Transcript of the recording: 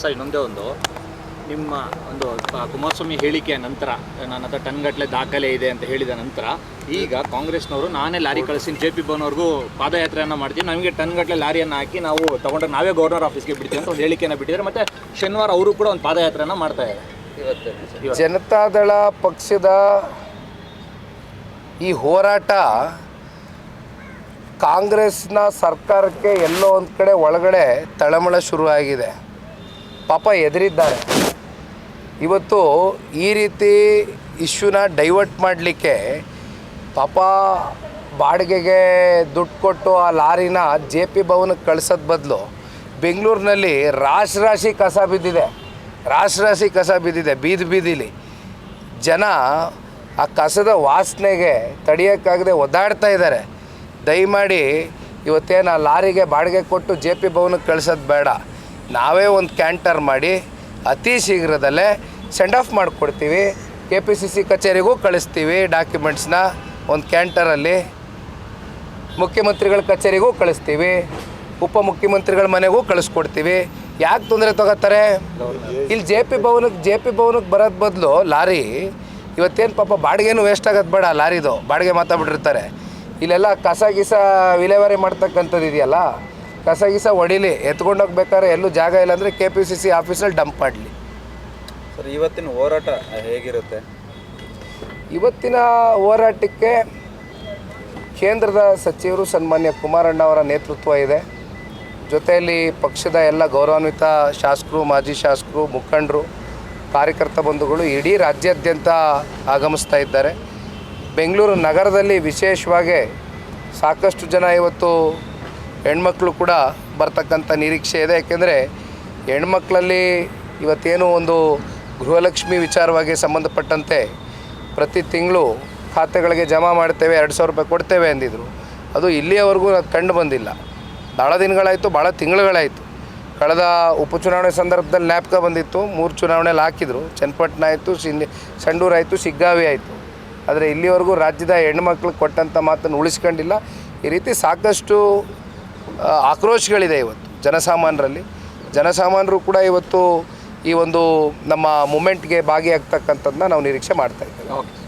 Sir ಇನ್ನೊಂದೇ ಒಂದು. ನಿಮ್ಮ ಒಂದು ಕುಮಾರಸ್ವಾಮಿ ಹೇಳಿಕೆಯ ನಂತರ, ನನ್ನ ಹತ್ರ ಟನ್ಗಟ್ಟಲೆ ದಾಖಲೆ ಇದೆ ಅಂತ ಹೇಳಿದ ನಂತರ, ಈಗ ಕಾಂಗ್ರೆಸ್ನವರು ನಾನೇ ಲಾರಿ ಕಳಿಸ್ತೀನಿ ಜೆ ಪಿ ಭವನ್ವರೆಗೂ ಪಾದಯಾತ್ರೆಯನ್ನು ಮಾಡ್ತೀನಿ, ನಮಗೆ ಟನ್ಗಟ್ಟಲೆ ಲಾರಿಯನ್ನು ಹಾಕಿ ನಾವು ತಗೊಂಡ್ರೆ ನಾವೇ ಗೌರ್ನರ್ ಆಫೀಸ್ಗೆ ಬಿಡ್ತೀವಿ ಅಂತ ಒಂದು ಹೇಳಿಕೆಯನ್ನು ಬಿಟ್ಟಿದ್ದಾರೆ. ಮತ್ತು ಶನಿವಾರ ಅವರು ಕೂಡ ಒಂದು ಪಾದಯಾತ್ರೆಯನ್ನು ಮಾಡ್ತಾ ಇದ್ದಾರೆ. ಜನತಾದಳ ಪಕ್ಷದ ಈ ಹೋರಾಟ ಕಾಂಗ್ರೆಸ್ನ ಸರ್ಕಾರಕ್ಕೆ ಎಲ್ಲೋ ಒಂದು ಕಡೆ ಒಳಗಡೆ ತಳಮಳ ಶುರುವಾಗಿದೆ. ಪಾಪ ಎದುರಿದ್ದಾರೆ. ಇವತ್ತು ಈ ರೀತಿ ಇಶ್ಯೂನ ಡೈವರ್ಟ್ ಮಾಡಲಿಕ್ಕೆ ಪಾಪ ಬಾಡಿಗೆಗೆ ದುಡ್ಡು ಕೊಟ್ಟು ಆ ಲಾರಿನ ಜೆ ಪಿ ಭವನಕ್ಕೆ ಕಳ್ಸೋದ್ ಬದಲು ಬೆಂಗಳೂರಿನಲ್ಲಿ ರಾಶಿ ರಾಶಿ ಕಸ ಬಿದ್ದಿದೆ. ರಾಶಿ ರಾಶಿ ಕಸ ಬಿದ್ದಿದೆ, ಬೀದಿ ಬೀದಿಲಿ. ಜನ ಆ ಕಸದ ವಾಸನೆಗೆ ತಡೆಯೋಕ್ಕಾಗದೆ ಒದ್ದಾಡ್ತಾ ಇದ್ದಾರೆ. ದಯಮಾಡಿ ಇವತ್ತೇನು ಆ ಲಾರಿಗೆ ಬಾಡಿಗೆ ಕೊಟ್ಟು ಜೆ ಪಿ ಭವನಕ್ಕೆ ಕಳ್ಸೋದು ಬೇಡ. ನಾವೇ ಒಂದು ಕ್ಯಾಂಟರ್ ಮಾಡಿ ಅತಿ ಶೀಘ್ರದಲ್ಲೇ ಸೆಂಡ್ ಆಫ್ ಮಾಡಿಕೊಡ್ತೀವಿ. ಕೆ ಪಿ ಸಿ ಸಿ ಕಚೇರಿಗೂ ಕಳಿಸ್ತೀವಿ ಡಾಕ್ಯುಮೆಂಟ್ಸ್ನ. ಒಂದು ಕ್ಯಾಂಟರಲ್ಲಿ ಮುಖ್ಯಮಂತ್ರಿಗಳ ಕಚೇರಿಗೂ ಕಳಿಸ್ತೀವಿ. ಉಪಮುಖ್ಯಮಂತ್ರಿಗಳ ಮನೆಗೂ ಕಳಿಸ್ಕೊಡ್ತೀವಿ. ಯಾಕೆ ತೊಂದರೆ ತಗೋತಾರೆ? ಇಲ್ಲಿ ಜೆ ಪಿ ಭವನಕ್ಕೆ ಜೆ ಪಿ ಭವನಕ್ಕೆ ಬರೋದು ಬದಲು ಲಾರಿ ಇವತ್ತೇನು ಪಾಪ ಬಾಡಿಗೆನೂ ವೇಸ್ಟ್ ಆಗೋದು ಬೇಡ ಲಾರಿದು. ಬಾಡಿಗೆ ಮಾತಾಡ್ಬಿಟ್ಟಿರ್ತಾರೆ. ಇಲ್ಲೆಲ್ಲ ಕಸ, ಗಿಸ ವಿಲೇವಾರಿ ಮಾಡ್ತಕ್ಕಂಥದ್ದು ಇದೆಯಲ್ಲ? ಕಸ ಗೀಸ ಹೊಡಿಲಿ ಎತ್ಕೊಂಡು ಹೋಗ್ಬೇಕಾದ್ರೆ ಎಲ್ಲೂ ಜಾಗ ಇಲ್ಲ ಅಂದರೆ ಕೆ ಪಿ ಸಿ ಸಿ ಆಫೀಸಲ್ಲಿ ಡಂಪ್ ಮಾಡಲಿ. ಸರ್ ಇವತ್ತಿನ ಹೋರಾಟ ಹೇಗಿರುತ್ತೆ? ಇವತ್ತಿನ ಹೋರಾಟಕ್ಕೆ ಕೇಂದ್ರದ ಸಚಿವರು ಸನ್ಮಾನ್ಯ ಕುಮಾರಣ್ಣ ಅವರ ನೇತೃತ್ವ ಇದೆ. ಜೊತೆಯಲ್ಲಿ ಪಕ್ಷದ ಎಲ್ಲ ಗೌರವಾನ್ವಿತ ಶಾಸಕರು ಮಾಜಿ ಶಾಸಕರು ಮುಖಂಡರು ಕಾರ್ಯಕರ್ತ ಬಂಧುಗಳು ಇಡೀ ರಾಜ್ಯಾದ್ಯಂತ ಆಗಮಿಸ್ತಾ ಇದ್ದಾರೆ. ಬೆಂಗಳೂರು ನಗರದಲ್ಲಿ ವಿಶೇಷವಾಗಿ ಸಾಕಷ್ಟು ಜನ ಇವತ್ತು ಹೆಣ್ಮಕ್ಳು ಕೂಡ ಬರ್ತಕ್ಕಂಥ ನಿರೀಕ್ಷೆ ಇದೆ. ಯಾಕೆಂದರೆ ಹೆಣ್ಮಕ್ಳಲ್ಲಿ ಇವತ್ತೇನು ಒಂದು ಗೃಹಲಕ್ಷ್ಮಿ ವಿಚಾರವಾಗಿ ಸಂಬಂಧಪಟ್ಟಂತೆ ಪ್ರತಿ ತಿಂಗಳು ಖಾತೆಗಳಿಗೆ ಜಮಾ ಮಾಡ್ತೇವೆ, ಎರಡು ಸಾವಿರ ರೂಪಾಯಿ ಕೊಡ್ತೇವೆ ಅಂದಿದ್ರು. ಅದು ಇಲ್ಲಿಯವರೆಗೂ ಕಂಡು ಬಂದಿಲ್ಲ. ಭಾಳ ದಿನಗಳಾಯಿತು ಭಾಳ ತಿಂಗಳುಗಳಾಯಿತು. ಕಳೆದ ಉಪಚುನಾವಣೆ ಸಂದರ್ಭದಲ್ಲಿ ನ್ಯಾಪ್ಕ ಬಂದಿತ್ತು, ಮೂರು ಚುನಾವಣೆಯಲ್ಲಿ ಹಾಕಿದರು. ಚನ್ನಪಟ್ಟಣ ಆಯಿತು ಸಿಂಧಿ ಸಂಡೂರು ಆಯಿತು ಶಿಗ್ಗಾವಿ ಆಯಿತು. ಆದರೆ ಇಲ್ಲಿವರೆಗೂ ರಾಜ್ಯದ ಹೆಣ್ಮಕ್ಳಿಗೆ ಕೊಟ್ಟಂಥ ಮಾತನ್ನು ಉಳಿಸ್ಕೊಂಡಿಲ್ಲ. ಈ ರೀತಿ ಸಾಕಷ್ಟು ಆಕ್ರೋಶಗಳಿದೆ ಇವತ್ತು ಜನಸಾಮಾನ್ಯರಲ್ಲಿ ಜನಸಾಮಾನ್ಯರು ಕೂಡ ಇವತ್ತು ಈ ಒಂದು ನಮ್ಮ ಮೂಮೆಂಟ್ಗೆ ಭಾಗಿಯಾಗ್ತಕ್ಕಂಥದ್ದನ್ನ ನಾವು ನಿರೀಕ್ಷೆ ಮಾಡ್ತಾ ಇದ್ದೇವೆ.